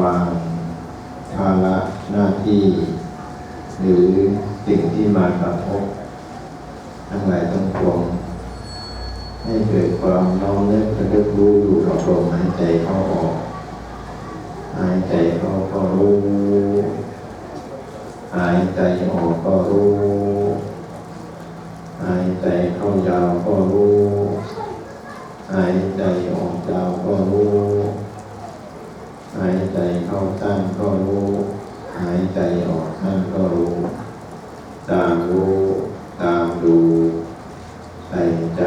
วางภาระหน้าที่ หรือสิ่งที่มากระทบทั้งหลายทั้งปวงให้เกิดความน้อมนึกระลึกรู้อยู่กับลมหายใจเข้าออกหายใจเข้าก็รู้หายใจออกายใจเข้าสั้นก็รู้ หายใจออกสั้นก็รู้ ตามรู้ ตามดู ใส่ใจ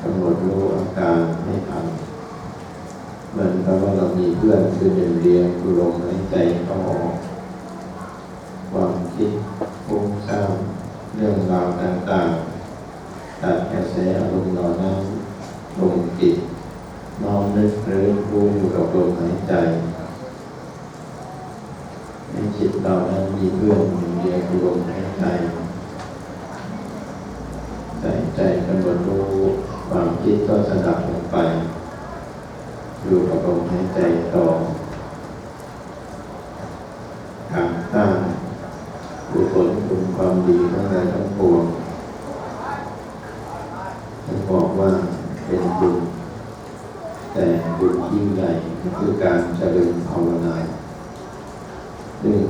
กำหนดรู้อาการให้ทันเหมือนกับว่าเรามีเพื่อนคือเรียนเรียนคือลมหายใจเข้าออกความคิดฟุ้งซ่านเรื่องราวต่างๆตัดกระแสอารมณ์เหล่านั้นลงจิตน้อมนึกหรือรู้อยู่กับลมหายใจในจิต เรานั้นมีเพื่อนเดียวคือลมหายใจใส่ใจกำหนดรู้ความคิดก็สดับลงไปอยู่กับลมหายใจต่อการสร้างกุศลคุณความดีทั้งหลายทั้งปวงท่านบอกว่าเป็นบุญแต่บุญยิ่งใหญ่คือการเจริญภาวนา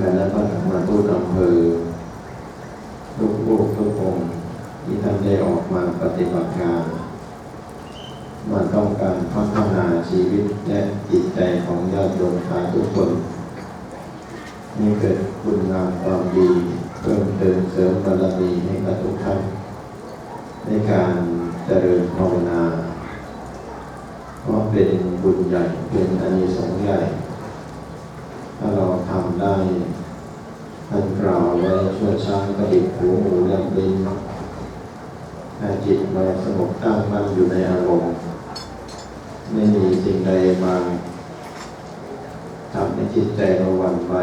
ซึ่งคณะพระธรรมทูตอำเภอทุกโลกทุกองค์ที่ท่านได้ออกมาปฏิบัติงานมาต้องการพัฒนาชีวิตและจิตใจของญาติโยมชาวทุกคนให้เกิดคุณงามความดีเพิ่มเติมเสริมบารมีให้กับทุกท่านในการเจริญภาวนา เพราะเป็นบุญใหญ่เป็นอานิสงส์ใหญ่ ถ้าเราทำได้ท่านกล่าวไว้ชั่ว ช้างกระดิกหูหมูลบลิ้นถ้าจิตเราสงบตั้งมั่นอยู่ในอารมณ์ ไม่มีสิ่งใดมาทำให้จิตใจเราหวั่นไหว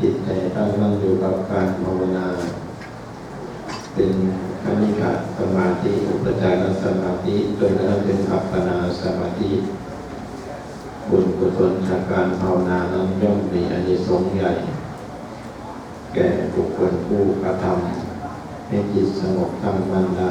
จิตใจตั้งมั่นอยู่กับการภาวนา เป็นคณิกะสมาธิอุปจารสมาธิจนกระทั่งเป็นอัปปนาสมาธิบุญกุศลจากการภาวนานั้นย่อมมีอานิสงส์ใหญ่ แก่บุคคลผู้กระทำให้จิตสงบตั้งมั่นได้